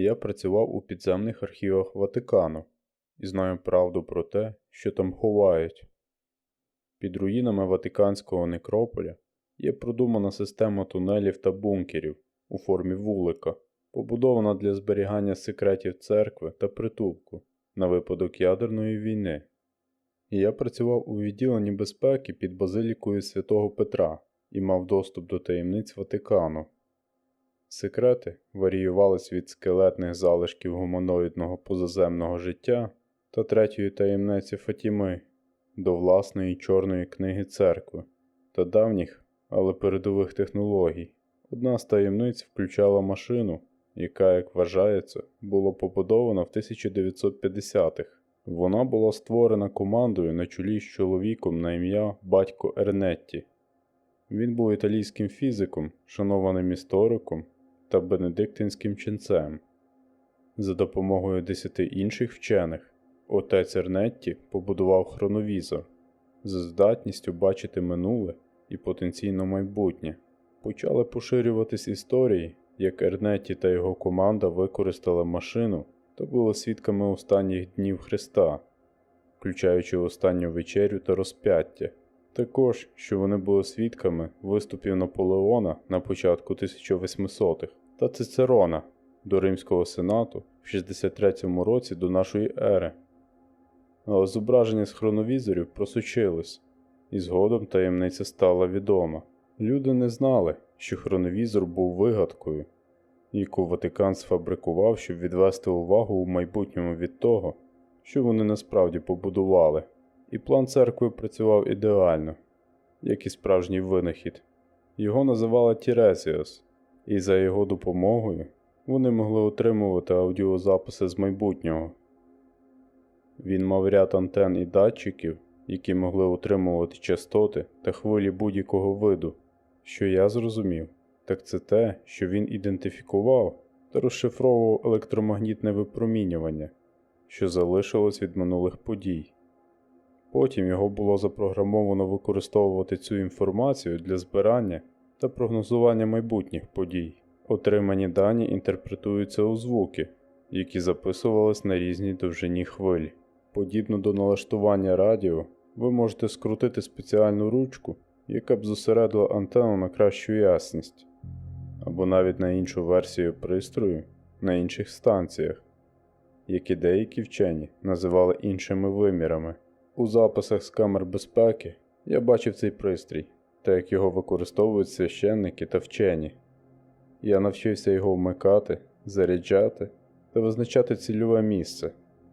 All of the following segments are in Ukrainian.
я працював у підземних архівах Ватикану і знаю правду про те, що там ховають. Під руїнами Ватиканського некрополя є продумана система тунелів та бункерів у формі вулика, побудована для зберігання секретів церкви та притулку на випадок ядерної війни. І я працював у відділенні безпеки під базилікою святого Петра і мав доступ до таємниць Ватикану. Секрети варіювались від скелетних залишків гуманоїдного позаземного життя та третьої таємниці Фатіми до власної чорної книги церкви та давніх, але передових технологій. Одна з таємниць включала машину, яка, як вважається, була побудована в 1950-х. Вона була створена командою на чолі з чоловіком на ім'я батько Ернетті. Він був італійським фізиком, шанованим істориком та бенедиктинським ченцем. За допомогою десяти інших вчених отець Ернетті побудував хроновізор з здатністю бачити минуле і потенційно майбутнє. Почали поширюватись історії, як Ернетті та його команда використали машину та були свідками останніх днів Христа, включаючи останню вечерю та розп'яття. Також, що вони були свідками виступів Наполеона на початку 1800-х та Цицерона до Римського сенату в 63-му році до нашої ери. Але зображення з хроновізорів просочилось, і згодом таємниця стала відома. Люди не знали, що хроновізор був вигадкою, яку Ватикан сфабрикував, щоб відвести увагу у майбутньому від того, що вони насправді побудували. І план церкви працював ідеально, як і справжній винахід. Його називали Тірезіос, і за його допомогою вони могли отримувати аудіозаписи з майбутнього. Він мав ряд антен і датчиків, які могли отримувати частоти та хвилі будь-якого виду. Що я зрозумів, так це те, що він ідентифікував та розшифровував електромагнітне випромінювання, що залишилось від минулих подій. Потім його було запрограмовано використовувати цю інформацію для збирання та прогнозування майбутніх подій. Отримані дані інтерпретуються у звуки, які записувались на різній довжині хвиль. Подібно до налаштування радіо, ви можете скрутити спеціальну ручку, яка б зосередила антенну на кращу ясність, або навіть на іншу версію пристрою на інших станціях, які деякі вчені називали іншими вимірами. У записах з камер безпеки я бачив цей пристрій, та як його використовують священники та вчені. Я навчився його вмикати, заряджати та визначати цільове місце.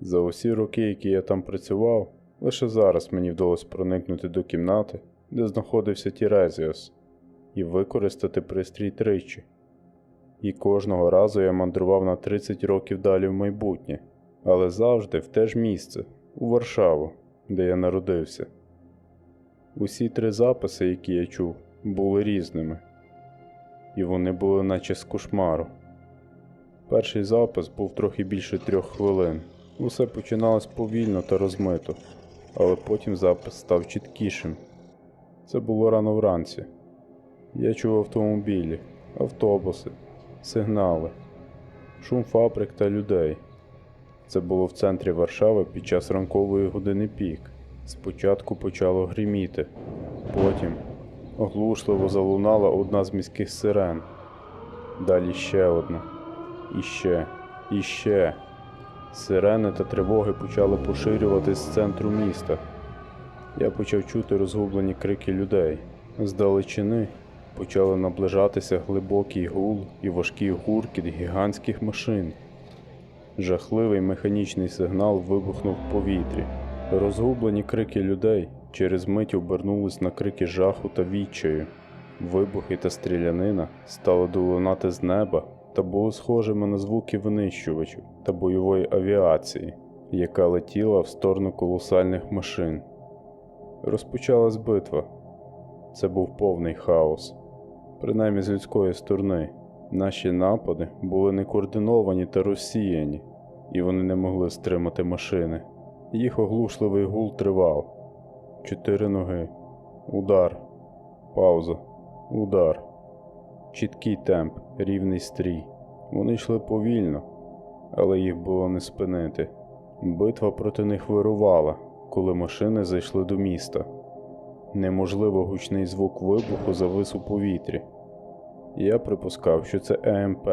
За усі роки, які я там працював, лише зараз мені вдалося проникнути до кімнати, де знаходився Тірезіос, і використати пристрій тричі. І кожного разу я мандрував на 30 років далі в майбутнє, але завжди в те ж місце, у Варшаву, де я народився. Усі три записи, які я чув, були різними, і вони були наче з кошмару. Перший запис був трохи більше трьох хвилин. Усе починалось повільно та розмито, але потім запис став чіткішим. Це було рано вранці. Я чув автомобілі, автобуси, сигнали, шум фабрик та людей. Це було в центрі Варшави під час ранкової години пік. Спочатку почало гриміти, потім оглушливо залунала одна з міських сирен. Далі ще одна. І ще, і ще. Сирени та тривоги почали поширюватись з центру міста. Я почав чути розгублені крики людей. З далечини почали наближатися глибокий гул і важкий гуркіт гігантських машин. Жахливий механічний сигнал вибухнув в повітрі. Розгублені крики людей через мить обернулись на крики жаху та відчаю. Вибухи та стрілянина стали долунати з неба та були схожими на звуки винищувачів та бойової авіації, яка летіла в сторону колосальних машин. Розпочалась битва. Це був повний хаос, принаймні з людської сторони. Наші напади були некоординовані та розсіяні, і вони не могли стримати машини. Їх оглушливий гул тривав. Чотири ноги. Удар. Пауза. Удар. Чіткий темп, рівний стрій. Вони йшли повільно, але їх було не спинити. Битва проти них вирувала, коли машини зайшли до міста. Неможливо гучний звук вибуху завис у повітрі. Я припускав, що це ЕМП,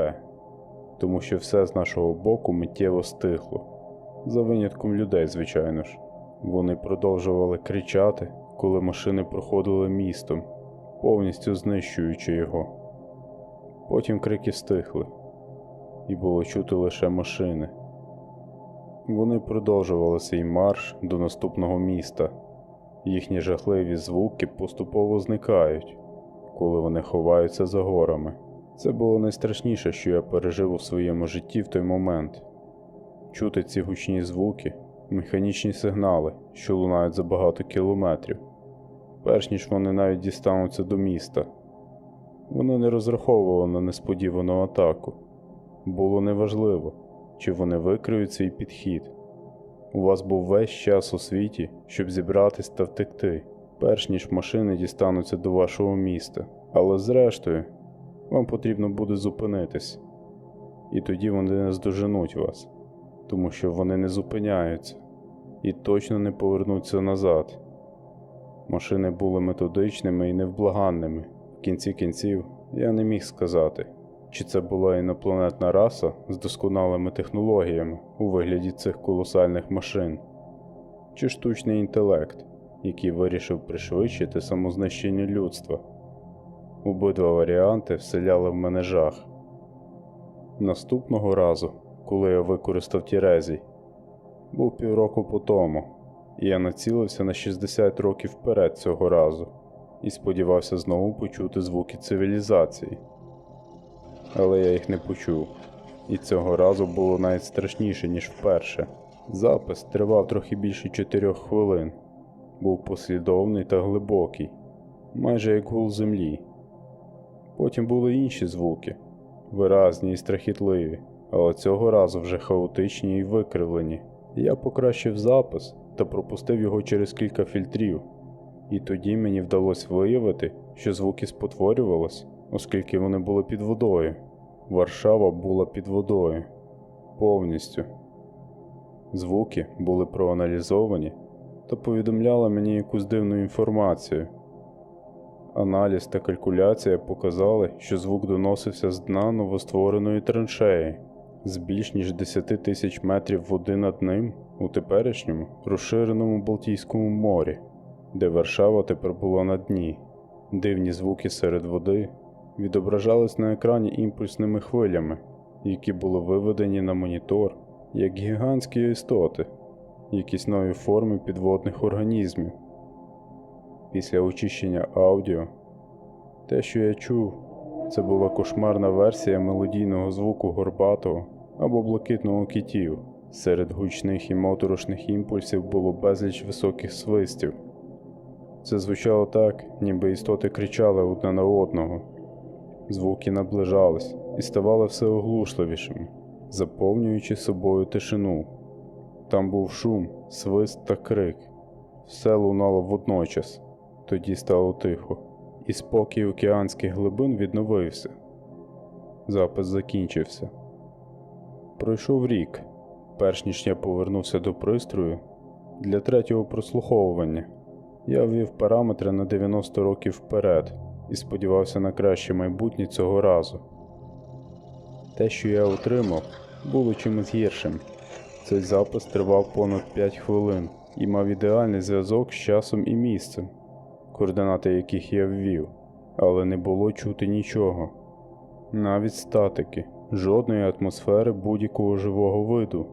тому що все з нашого боку миттєво стихло. За винятком людей, звичайно ж. Вони продовжували кричати, коли машини проходили містом, повністю знищуючи його. Потім крики стихли, і було чути лише машини. Вони продовжували свій марш до наступного міста. Їхні жахливі звуки поступово зникають, коли вони ховаються за горами. Це було найстрашніше, що я пережив у своєму житті в той момент. Чути ці гучні звуки, механічні сигнали, що лунають за багато кілометрів, перш ніж вони навіть дістануться до міста. Вони не розраховували на несподівану атаку. Було неважливо, чи вони викриють свій підхід. У вас був весь час у світі, щоб зібратись та втекти, перш ніж машини дістануться до вашого міста. Але зрештою, вам потрібно буде зупинитись, і тоді вони не здоженуть вас, тому що вони не зупиняються і точно не повернуться назад. Машини були методичними і невблаганними. В кінці кінців я не міг сказати, чи це була інопланетна раса з досконалими технологіями у вигляді цих колосальних машин, чи штучний інтелект, який вирішив пришвидшити самознищення людства. Обидва варіанти вселяли в мене жах. Наступного разу, коли я використав Тірезій, був півроку по тому, і я націлився на 60 років вперед цього разу і сподівався знову почути звуки цивілізації. Але я їх не почув, і цього разу було навіть страшніше, ніж вперше. Запис тривав трохи більше 4 хвилин, був послідовний та глибокий, майже як гул землі. Потім були інші звуки, виразні і страхітливі, але цього разу вже хаотичні і викривлені. Я покращив запис та пропустив його через кілька фільтрів, і тоді мені вдалося виявити, що звуки спотворювалися, оскільки вони були під водою. Варшава була під водою повністю. Звуки були проаналізовані та повідомляли мені якусь дивну інформацію. Аналіз та калькуляція показали, що звук доносився з дна новоствореної траншеї з більш ніж 10 тисяч метрів води над ним у теперішньому розширеному Балтійському морі, де Варшава тепер була на дні. Дивні звуки серед води відображались на екрані імпульсними хвилями, які були виведені на монітор як гігантські істоти, якісь нові форми підводних організмів. Після очищення аудіо, те, що я чув, це була кошмарна версія мелодійного звуку горбатого або блакитного китів. Серед гучних і моторошних імпульсів було безліч високих свистів. Це звучало так, ніби істоти кричали одне на одного. Звуки наближались і ставали все оглушливішими, заповнюючи собою тишину. Там був шум, свист та крик. Все лунало водночас, тоді стало тихо, і спокій океанських глибин відновився. Запис закінчився. Пройшов рік, перш ніж я повернувся до пристрою для третього прослуховування. Я ввів параметри на 90 років вперед і сподівався на краще майбутнє цього разу. Те, що я отримав, було чимось гіршим. Цей запис тривав понад 5 хвилин і мав ідеальний зв'язок з часом і місцем, координати яких я ввів, але не було чути нічого, навіть статики, жодної атмосфери будь-якого живого виду,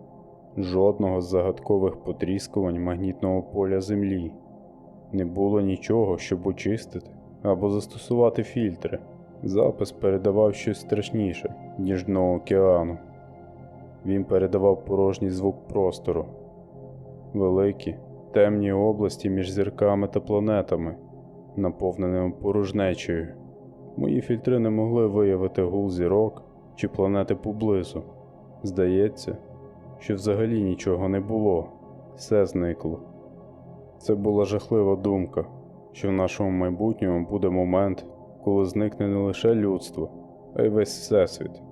жодного з загадкових потріскувань магнітного поля Землі. Не було нічого, щоб очистити або застосувати фільтри. Запис передавав щось страшніше, ніж дно океану. Він передавав порожній звук простору, великі, темні області між зірками та планетами, наповненими порожнечею. Мої фільтри не могли виявити гул зірок чи планети поблизу. Здається, що взагалі нічого не було, все зникло. Це була жахлива думка, що в нашому майбутньому буде момент, коли зникне не лише людство, а й весь всесвіт.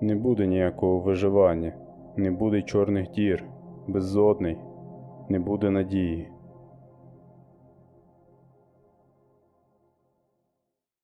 Не буде ніякого виживання, Не буде чорних дір, беззодний, не буде надії.